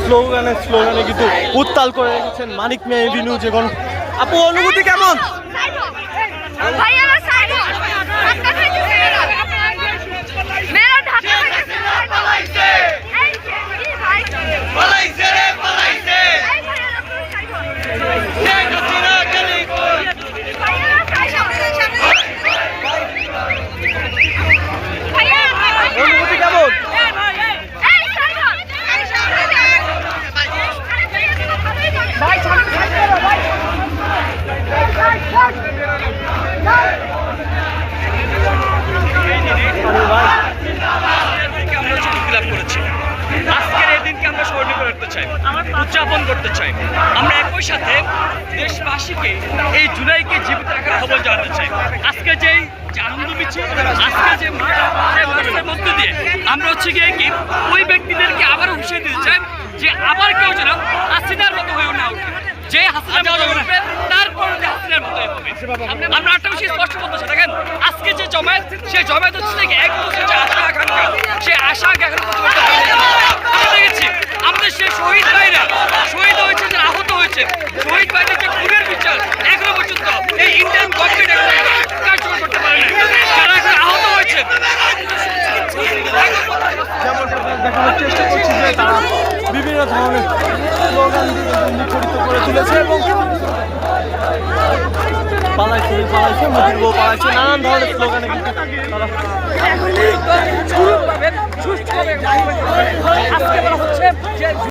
স্লোগানে স্লোগানে কিন্তু উত্তাল করে রেখেছেন মানিক মেয়ে বিনু যে আপু অনুভূতি কেমন? আমরা উদযাপন করতে চাই আমরা একই সাথে দেশবাসীকে এই জুলাইকে জীবিত রাখার আহ্বান জানাতে চাই আজকে যে আনন্দ মিছিল আজকে যে মাঠ মাঠের মধ্য দিয়ে আমরা হচ্ছে গিয়ে কি ওই ব্যক্তিদেরকে আবারও হুঁশিয়ে দিতে চাই যে আবার কেউ যেন হাসিনার মতো হয়েও না ওঠে যে হাসিনার মতো উঠবে হাসিনার আমরা একটা বিষয় স্পষ্ট বলতেছি দেখেন আজকে যে জমায়েত সেই জমায়েত হচ্ছে এক বছর যে আশা আকাঙ্ক্ষা। সেই আশা পূরণ আমরা দেখেছি আমাদের সেই শহীদ ভাইরা শহীদ হয়েছে যে আহত হয়েছে শহীদ ভাইদের যে খুনের বিচার এখনও পর্যন্ত এই ইন্ডিয়ান গভর্নমেন্ট এখনও কার্যকর করতে যারা এখন আহত হয়েছে দেখানোর চেষ্টা করছি যে তারা বিভিন্ন ধরনের স্লোগান দিয়ে মুখরিত করে তুলেছে এবং পালাইছে পালাইছে মুদির পালাইছে নানান ধরনের স্লোগানে কিন্তু তারা